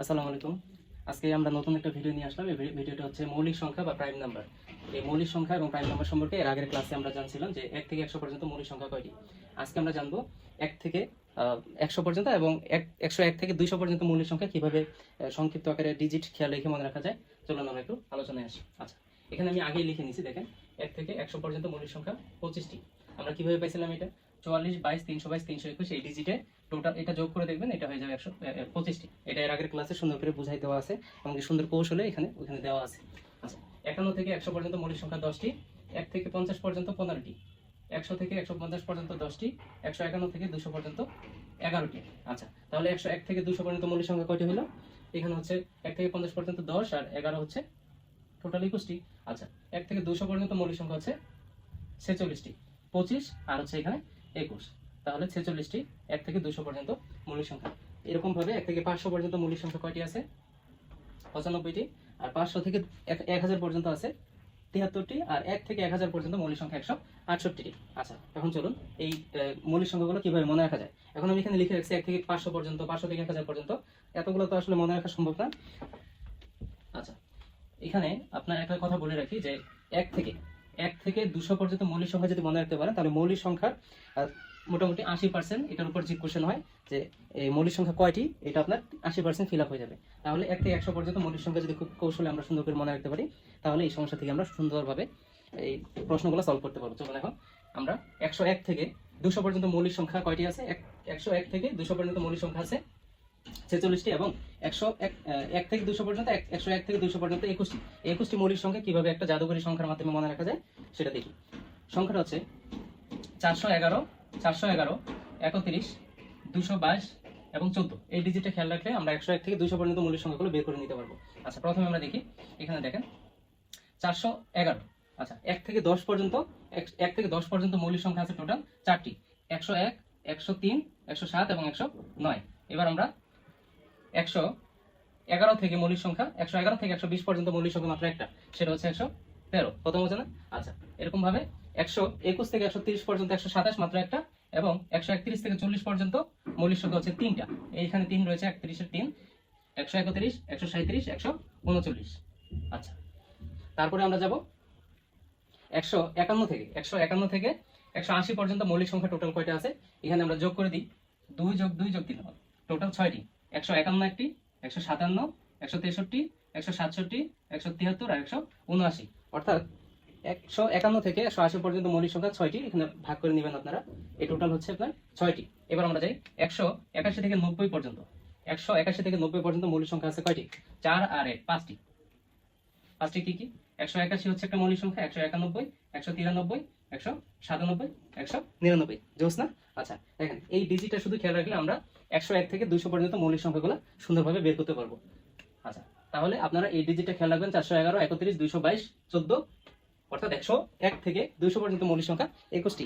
আসসালামু আলাইকুম। আজকে আমরা নতুন একটা ভিডিও নিয়ে আসলাম। এই ভিডিওটা হচ্ছে মৌলিক সংখ্যা বা প্রাইম নাম্বার এই মৌলিক সংখ্যা এবং প্রাইম নাম্বার সম্পর্কে এর আগের ক্লাসে আমরা জানছিলাম যে এক থেকে একশো পর্যন্ত মৌলিক সংখ্যা কয়টি? আজকে আমরা জানব এক থেকে একশো পর্যন্ত এবং এক একশো এক থেকে দুইশো পর্যন্ত মৌলিক সংখ্যা কীভাবে সংক্ষিপ্ত আকারে ডিজিট খেয়াল রেখে মনে রাখা যায়। চলুন আমরা একটু আলোচনায় আসি। আচ্ছা এখানে আমি আগেই লিখে নিয়েছি দেখেন। এক থেকে একশো পর্যন্ত মৌলিক সংখ্যা পঁচিশটি। আমরা কীভাবে পাইছিলাম এটা? চুয়াল্লিশ, বাইশ, তিনশো বাইশ, তিনশো একুশ এই ডিজিটে টোটাল এটা যোগ করে দেখবেন, এটা হয়ে যাবে একশো পঁচিশটি। এটা এর আগের ক্লাসে সুন্দর করে বুঝাই দেওয়া আছে এবং সুন্দর কৌশলে এখানে, ওখানে দেওয়া আছে। আচ্ছা একান্ন থেকে একশো পর্যন্ত মৌলিক সংখ্যা দশটি, এক থেকে পঞ্চাশ পর্যন্ত পনেরোটি, একশো থেকে একশো পঞ্চাশ পর্যন্ত দশটি, একশো একান্ন থেকে দুশো পর্যন্ত এগারোটি। আচ্ছা তাহলে একশো এক থেকে দুশো পর্যন্ত মৌলিক সংখ্যা কয়টি হলো? এখানে হচ্ছে এক থেকে পঞ্চাশ পর্যন্ত দশ আর এগারো হচ্ছে টোটাল একুশটি। আচ্ছা এক থেকে দুশো পর্যন্ত মৌলিক সংখ্যা হচ্ছে ছেচল্লিশটি। পঁচিশ আর হচ্ছে এখানে একুশ। তাহলে ছেচল্লিশটি, এক থেকে দুশো পর্যন্ত মৌলিক সংখ্যা। এরকম ভাবে এক থেকে পাঁচশো পর্যন্ত মৌলিক সংখ্যা কয়টি আছে? পঁচানব্বইটি। আর পাঁচশো থেকে এক হাজার পর্যন্ত আছে তিয়াত্তরটি, আর এক থেকে এক হাজার পর্যন্ত মৌলিক সংখ্যা একশো আটষট্টিটি। আচ্ছা এখন চলুন এই মৌলিক সংখ্যাগুলো কীভাবে মনে রাখা যায়? এখন আমি এখানে লিখে রাখছি এক থেকে পাঁচশো পর্যন্ত, পাঁচশো থেকে এক হাজার পর্যন্ত। এতগুলো তো আসলে মনে রাখা সম্ভব না। আচ্ছা এখানে আপনার একটা কথা বলে রাখি যে এক থেকে এক থেকে দুশো পর্যন্ত মৌলিক সংখ্যা যদি মনে রাখতে পারেন, তাহলে মৌলিক সংখ্যার মোটামুটি আশি পার্সেন্ট এটার উপর যে কোশ্চেন হয় যে, এই মৌলিক সংখ্যা কয়টি? এটা আপনার আশি পার্সেন্ট ফিল আপ হয়ে যাবে। তাহলে এক থেকে একশো পর্যন্ত মৌলিক সংখ্যা যদি খুব কৌশলে আমরা সুন্দর করে মনে রাখতে পারি, তাহলে এই সমস্যা থেকে আমরা সুন্দরভাবে এই প্রশ্নগুলো সলভ করতে পারব। চলুন এখন আমরা একশো এক থেকে দুশো পর্যন্ত মৌলিক সংখ্যা কয়টি আছে? এক, একশো এক থেকে দুশো পর্যন্ত মৌলিক সংখ্যা আছে। ছেচল্লিশটি এবং একশো এক থেকে দুশো পর্যন্ত এক- একশো এক থেকে দুশো পর্যন্ত একুশটি। একুশটি মৌলিক সংখ্যা কীভাবে একটা জাদুকরী সংখ্যার মাধ্যমে মনে রাখা যায় সেটা দেখি। সংখ্যাটা হচ্ছে চারশো এগারো চারশো এগারো, একত্রিশ, দুশো বাইশ এবং চোদ্দ। এই ডিজিটটা খেয়াল রাখলে আমরা একশো এক থেকে দুশো পর্যন্ত মৌলিক সংখ্যাগুলো বের করে নিতে পারব। আচ্ছা প্রথমে আমরা দেখি। এখানে দেখেন, চারশো এগারো। আচ্ছা এক থেকে দশ পর্যন্ত, এক থেকে দশ পর্যন্ত মৌলিক সংখ্যা আছে টোটাল চারটি। একশো এক, একশো তিন, একশো সাত এবং একশো নয়। এবার আমরা একশো এগারো থেকে মৌলিক সংখ্যা, একশো এগারো থেকে একশো বিশ পর্যন্ত মৌলিক সংখ্যা মাত্র একটা। সেটা হচ্ছে একশো তেরো। কত বোঝে না আচ্ছা এরকম ভাবে একশো একুশ থেকে একশো তিরিশ পর্যন্ত একশো সাতাশ মাত্র একটা এবং একশো একত্রিশ থেকে চল্লিশ পর্যন্ত মৌলিক সংখ্যা হচ্ছে তিনটা। এইখানে তিন রয়েছে, একত্রিশের তিন, একশো একত্রিশ, একশো সাঁত্রিশ একশো উনচল্লিশ। আচ্ছা তারপরে আমরা যাব একশো একান্ন থেকে। একশো একান্ন থেকে একশো আশি পর্যন্ত মৌলিক সংখ্যা টোটাল কয়টা আছে? এখানে আমরা যোগ করে দিই। দুই যোগ দুই যোগ তিন টোটাল ছয়টি। একশো একান্ন একটি, একশো সাতান্ন, একশো তেষট্টি, একশো সাতষট্টি, একশো তিয়াত্তর আর একশো উনআশি। অর্থাৎ একশো একান্ন থেকে একশো আশি পর্যন্ত মৌলিক সংখ্যা ছয়টি, এখানে ভাগ করে নেবেন আপনারা। এই টোটাল হচ্ছে আপনার ছয়টি। এবার আমরা যাই একশো একাশি থেকে নব্বই পর্যন্ত। একশো একাশি থেকে নব্বই পর্যন্ত মৌলিক সংখ্যা আছে কয়টি? চার আর এক, পাঁচটি। পাঁচটি কি কি? একশো একাশি হচ্ছে একটা মৌলিক সংখ্যা, একশো একানব্বই, একশো তিরানব্বই, একশো সাতানব্বই, একশো নিরানব্বই। জোস না? আচ্ছা দেখেন, এই ডিজিটটা শুধু খেয়াল রাখলে আমরা একশো এক থেকে দুশো পর্যন্ত মৌলিক সংখ্যাগুলো সুন্দরভাবে বের করতে পারব। আচ্ছা তাহলে আপনারা এই ডিজিটটা খেয়াল রাখবেন, চারশো এগারো, একত্রিশ, দুইশো বাইশ, চোদ্দ, অর্থাৎ একশো এক থেকে দুইশো পর্যন্ত মৌলিক সংখ্যা একুশটি।